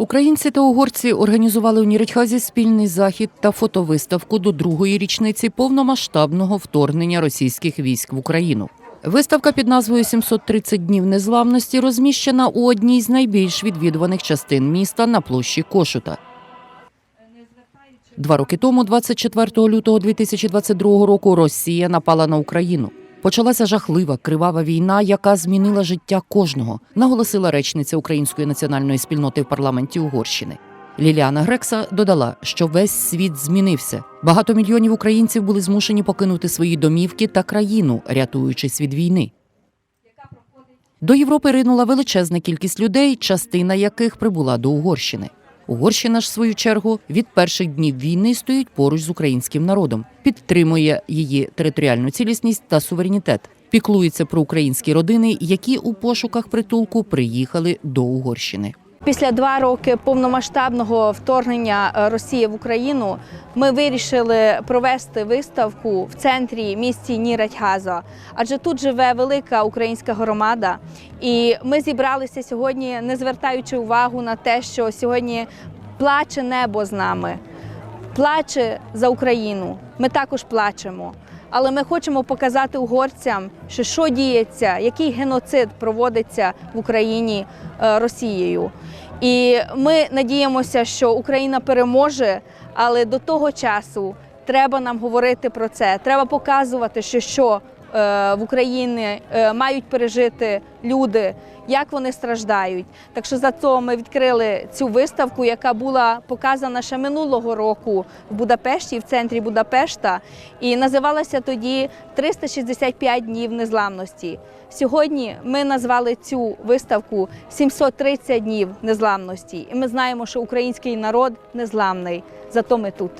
Українці та угорці організували у Ніречхазі спільний захід та фотовиставку до другої річниці повномасштабного вторгнення російських військ в Україну. Виставка під назвою «730 днів незламності розміщена у одній з найбільш відвідуваних частин міста на площі Кошута. Два роки тому, 24 лютого 2022 року, Росія напала на Україну. Почалася жахлива кривава війна, яка змінила життя кожного, наголосила речниця української національної спільноти в парламенті Угорщини. Ліліана Грекса додала, що весь світ змінився. Багато мільйонів українців були змушені покинути свої домівки та країну, рятуючись від війни. До Європи ринула величезна кількість людей, частина яких прибула до Угорщини. Угорщина ж, в свою чергу, від перших днів війни стоїть поруч з українським народом, підтримує її територіальну цілісність та суверенітет, піклується про українські родини, які у пошуках притулку приїхали до Угорщини. Після два роки повномасштабного вторгнення е, Росії в Україну ми вирішили провести виставку в центрі місті Ніратьгаза, адже тут живе велика українська громада. І ми зібралися сьогодні, не звертаючи увагу на те, що сьогодні плаче небо з нами, плаче за Україну. Ми також плачемо. Але ми хочемо показати угорцям, що що діється, який геноцид проводиться в Україні е, Росією. І ми надіємося, що Україна переможе, але до того часу треба нам говорити про це. Треба показувати, що що в Україні е, мають пережити люди, як вони страждають. Так що за це ми відкрили цю виставку, яка була показана ще минулого року в Будапешті, в центрі Будапешта, і називалася тоді «365 днів незламності. Сьогодні ми назвали цю виставку «730 днів незламності. І ми знаємо, що український народ незламний. Зато ми тут.